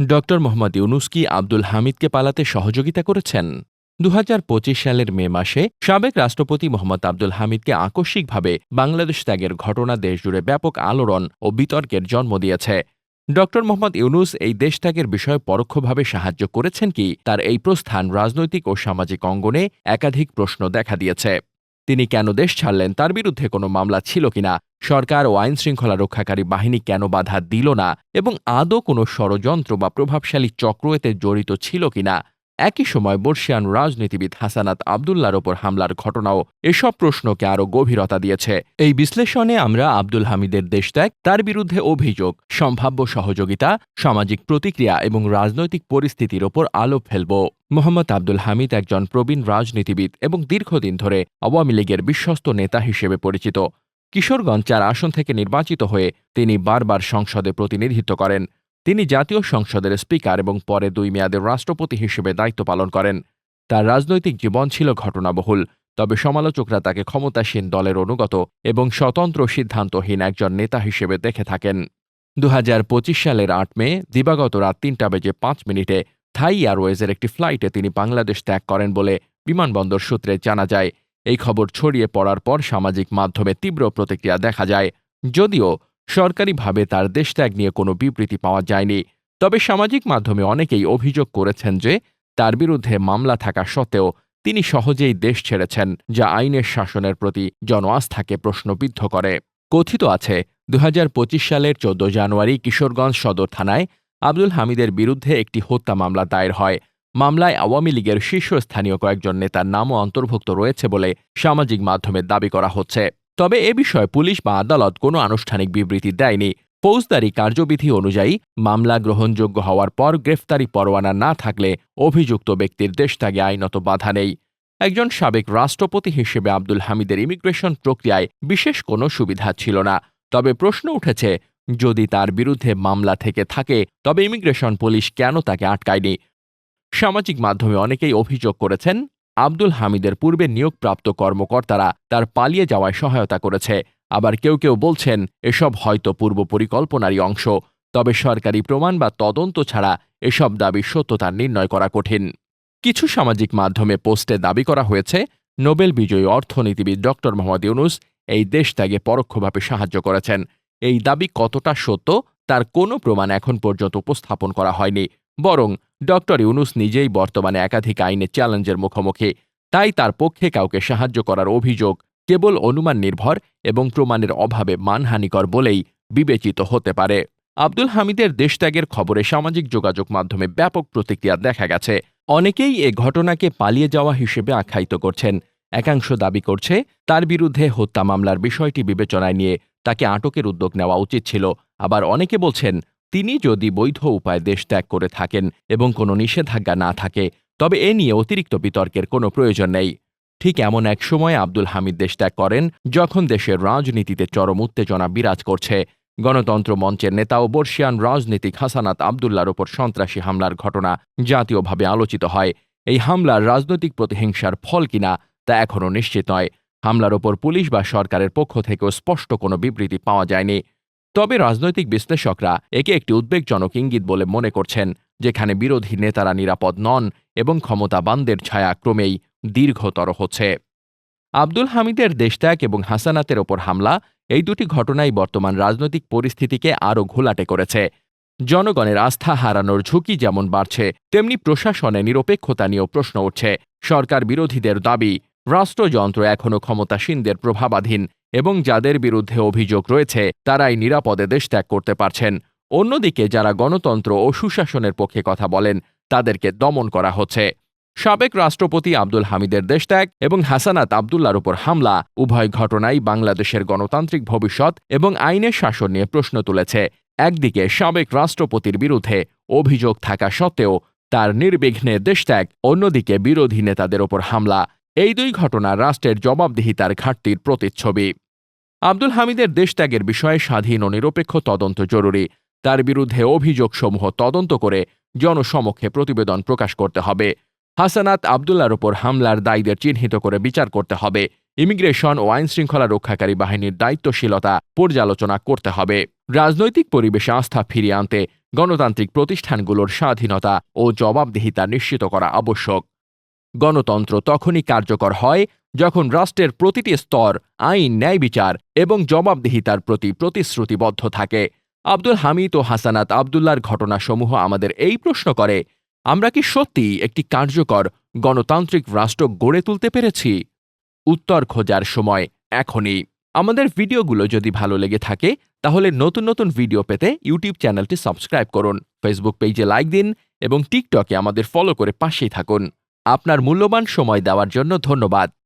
ড মোহাম্মদ ইউনুস কি আব্দুল হামিদকে পালাতে সহযোগিতা করেছেন। দু হাজার পঁচিশ সালের মে মাসে সাবেক রাষ্ট্রপতি মোহাম্মদ আব্দুল হামিদকে আকস্মিকভাবে বাংলাদেশ ত্যাগের ঘটনা দেশজুড়ে ব্যাপক আলোড়ন ও বিতর্কের জন্ম দিয়েছে। ড মোহাম্মদ ইউনুস এই দেশত্যাগের বিষয়ে পরোক্ষভাবে সাহায্য করেছেন কি, তার এই প্রস্থান রাজনৈতিক ও সামাজিক অঙ্গনে একাধিক প্রশ্ন দেখা দিয়েছে। তিনি কেন দেশ ছাড়লেন, তার বিরুদ্ধে কোনো মামলা ছিল কিনা সরকার ও আইন শৃঙ্খলা রক্ষাকারী বাহিনী কেন বাধা দিল না এবং আদৌ কোনো ষড়যন্ত্র বা প্রভাবশালী চক্র এতে জড়িত ছিল কিনা? একই সময় বর্ষিয়ান রাজনীতিবিদ হাসানাত আবদুল্লার ওপর হামলার ঘটনাও এসব প্রশ্নকে আরও গভীরতা দিয়েছে। এই বিশ্লেষণে আমরা আব্দুল হামিদের দেশত্যাগ, তার বিরুদ্ধে অভিযোগ, সম্ভাব্য সহযোগিতা, সামাজিক প্রতিক্রিয়া এবং রাজনৈতিক পরিস্থিতির ওপর আলো ফেলব। মোহাম্মদ আব্দুল হামিদ একজন প্রবীণ রাজনীতিবিদ এবং দীর্ঘদিন ধরে আওয়ামী লীগের বিশ্বস্ত নেতা হিসেবে পরিচিত। কিশোরগঞ্জ চার আসন থেকে নির্বাচিত হয়ে তিনি বারবার সংসদে প্রতিনিধিত্ব করেন। তিনি জাতীয় সংসদের স্পিকার এবং পরে দুই মেয়াদের রাষ্ট্রপতি হিসেবে দায়িত্ব পালন করেন। তার রাজনৈতিক জীবন ছিল ঘটনাবহুল, তবে সমালোচকরা তাকে ক্ষমতাসীন দলের অনুগত এবং স্বতন্ত্র সিদ্ধান্তহীন একজন নেতা হিসেবে দেখে থাকেন। দু হাজার পঁচিশ সালের আট মে, দিবাগত রাত তিনটা বেজে পাঁচ মিনিটে থাই এয়ারওয়েজের একটি ফ্লাইটে তিনি বাংলাদেশ ত্যাগ করেন বলে বিমানবন্দর সূত্রে জানা যায়। এই খবর ছড়িয়ে পড়ার পর সামাজিক মাধ্যমে তীব্র প্রতিক্রিয়া দেখা যায়। যদিও সরকারিভাবে তার দেশত্যাগ নিয়ে কোনো বিবৃতি পাওয়া যায়নি, তবে সামাজিক মাধ্যমে অনেকেই অভিযোগ করেছেন যে তার বিরুদ্ধে মামলা থাকা সত্ত্বেও তিনি সহজেই দেশ ছেড়েছেন, যা আইনের শাসনের প্রতি জনআস্থাকে প্রশ্নবিদ্ধ করে। কথিত আছে, দুহাজার পঁচিশ সালের চোদ্দ জানুয়ারি কিশোরগঞ্জ সদর থানায় আব্দুল হামিদের বিরুদ্ধে একটি হত্যা মামলা দায়ের হয়। মামলায় আওয়ামী লীগের শীর্ষস্থানীয় কয়েকজন নেতার নামও অন্তর্ভুক্ত রয়েছে বলে সামাজিক মাধ্যমে দাবি করা হচ্ছে। তবে এ বিষয়ে পুলিশ বা আদালত কোনো আনুষ্ঠানিক বিবৃতি দেয়নি। ফৌজদারি কার্যবিধি অনুযায়ী মামলা গ্রহণযোগ্য হওয়ার পর গ্রেফতারি পরোয়ানা না থাকলে অভিযুক্ত ব্যক্তির দেশত্যাগে আইনত বাধা নেই। একজন সাবেক রাষ্ট্রপতি হিসেবে আব্দুল হামিদের ইমিগ্রেশন প্রক্রিয়ায় বিশেষ কোনো সুবিধা ছিল না। তবে প্রশ্ন উঠেছে, যদি তার বিরুদ্ধে মামলা থেকে থাকে, তবে ইমিগ্রেশন পুলিশ কেন তাকে আটকায়নি? সামাজিক মাধ্যমে অনেকেই অভিযোগ করেছেন, আব্দুল হামিদের পূর্বে নিয়োগপ্রাপ্ত কর্মকর্তারা তার পালিয়ে যাওয়ায় সহায়তা করেছে। আবার কেউ কেউ বলছেন, এসব হয়তো পূর্ব পরিকল্পনারই অংশ, তবে সরকারি প্রমাণ বা তদন্ত ছাড়া এসব দাবি সত্যতা নির্ণয় করা কঠিন। কিছু সামাজিক মাধ্যমে পোস্টে দাবি করা হয়েছে, নোবেল বিজয়ী অর্থনীতিবিদ ড. মোহাম্মদ ইউনুস এই দেশত্যাগে পরোক্ষভাবে সাহায্য করেছেন। এই দাবি কতটা সত্য, তার কোনো প্রমাণ এখন পর্যন্ত উপস্থাপন করা হয়নি। বরং ডক্টর ইউনুস নিজেই বর্তমানে একাধিক আইনে চ্যালেঞ্জের মুখোমুখি। তাই তার পক্ষে কাউকে সাহায্য করার অভিযোগ কেবল অনুমান নির্ভর এবং প্রমাণের অভাবে মানহানিকর বলেই বিবেচিত হতে পারে। আব্দুল হামিদের দেশত্যাগের খবরে সামাজিক যোগাযোগ মাধ্যমে ব্যাপক প্রতিক্রিয়া দেখা গেছে। অনেকেই এ ঘটনাকে পালিয়ে যাওয়া হিসেবে আখ্যায়িত করছেন। একাংশ দাবি করছে, তার বিরুদ্ধে হত্যা মামলার বিষয়টি বিবেচনায় নিয়ে তাকে আটকের উদ্যোগ নেওয়া উচিত ছিল। আবার অনেকে বলছেন তিনি যদি বৈধ উপায়ে দেশ ত্যাগ করে থাকেন এবং কোনো নিষেধাজ্ঞা না থাকে, তবে এ নিয়ে অতিরিক্ত বিতর্কের কোনো প্রয়োজন নেই। ঠিক এমন এক সময় আব্দুল হামিদ দেশ ত্যাগ করেন, যখন দেশের রাজনীতিতে চরম উত্তেজনা বিরাজ করছে। গণতন্ত্র মঞ্চের নেতা ও বর্ষিয়ান রাজনীতিক হাসানাত আবদুল্লার ওপর সন্ত্রাসী হামলার ঘটনা জাতীয়ভাবে আলোচিত হয়। এই হামলার রাজনৈতিক প্রতিহিংসার ফল কিনা তা এখনও নিশ্চিত নয়। হামলার ওপর পুলিশ বা সরকারের পক্ষ থেকেও স্পষ্ট কোনো বিবৃতি পাওয়া যায়নি। তবে রাজনৈতিক বিশ্লেষকরা একে একটি উদ্বেগজনক ইঙ্গিত বলে মনে করছেন, যেখানে বিরোধী নেতারা নিরাপদ নন এবং ক্ষমতাবানদের ছায়া ক্রমেই দীর্ঘতর হচ্ছে। আব্দুল হামিদের দেশত্যাগ এবং হাসানাতের ওপর হামলা এই দুটি ঘটনাই বর্তমান রাজনৈতিক পরিস্থিতিকে আরও ঘোলাটে করেছে। জনগণের আস্থা হারানোর ঝুঁকি যেমন বাড়ছে, তেমনি প্রশাসনে নিরপেক্ষতা নিয়েও প্রশ্ন উঠছে। সরকার বিরোধীদের দাবি রাষ্ট্রযন্ত্র এখনও ক্ষমতাসীনদের প্রভাবাধীন এবং যাদের বিরুদ্ধে অভিযোগ রয়েছে, তারাই নিরাপদে দেশ ত্যাগ করতে পারছেন। অন্যদিকে যারা গণতন্ত্র ও সুশাসনের পক্ষে কথা বলেন, তাদেরকে দমন করা হচ্ছে। সাবেক রাষ্ট্রপতি আব্দুল হামিদের দেশত্যাগ এবং হাসানাত আবদুল্লার উপর হামলা উভয় ঘটনাই বাংলাদেশের গণতান্ত্রিক ভবিষ্যৎ এবং আইনের শাসন নিয়ে প্রশ্ন তুলেছে। একদিকে সাবেক রাষ্ট্রপতির বিরুদ্ধে অভিযোগ থাকা সত্ত্বেও তার নির্বিঘ্নে দেশত্যাগ অন্যদিকে বিরোধী নেতাদের ওপর হামলা। এই দুই ঘটনা রাষ্ট্রের জবাবদিহিতার ঘাটতির প্রতিচ্ছবি। আব্দুল হামিদের দেশত্যাগের বিষয়ে স্বাধীন ও নিরপেক্ষ তদন্ত জরুরি। তার বিরুদ্ধে অভিযোগসমূহ তদন্ত করে জনসমক্ষে প্রতিবেদন প্রকাশ করতে হবে। হাসানাত আবদুল্লার ওপর হামলার দায়ীদের চিহ্নিত করে বিচার করতে হবে। ইমিগ্রেশন ও আইন শৃঙ্খলা রক্ষাকারী বাহিনীর দায়িত্বশীলতা পর্যালোচনা করতে হবে। রাজনৈতিক পরিবেশে আস্থা ফিরিয়ে আনতে গণতান্ত্রিক প্রতিষ্ঠানগুলোর স্বাধীনতা ও জবাবদিহিতা নিশ্চিত করা আবশ্যক। গণতন্ত্র তখনই কার্যকর হয় যখন রাষ্ট্রের প্রতিটি স্তর, আইন ন্যায় বিচার এবং জবাবদিহিতার প্রতি প্রতিশ্রুতিবদ্ধ থাকে। আব্দুল হামিদ ও হাসানাত আবদুল্লার ঘটনাসমূহ আমাদের এই প্রশ্ন করে, আমরা কি সত্যি একটি কার্যকর গণতান্ত্রিক রাষ্ট্র গড়ে তুলতে পেরেছি? উত্তর খোঁজার সময়, এখনই। আমাদের ভিডিওগুলো যদি ভালো লেগে থাকে, তাহলে নতুন নতুন ভিডিও পেতে ইউটিউব চ্যানেলটি সাবস্ক্রাইব করুন, ফেসবুক পেজে লাইক দিন এবং টিকটকে আমাদের ফলো করে পাশেই থাকুন। আপনার মূল্যবান সময় দেওয়ার জন্য ধন্যবাদ।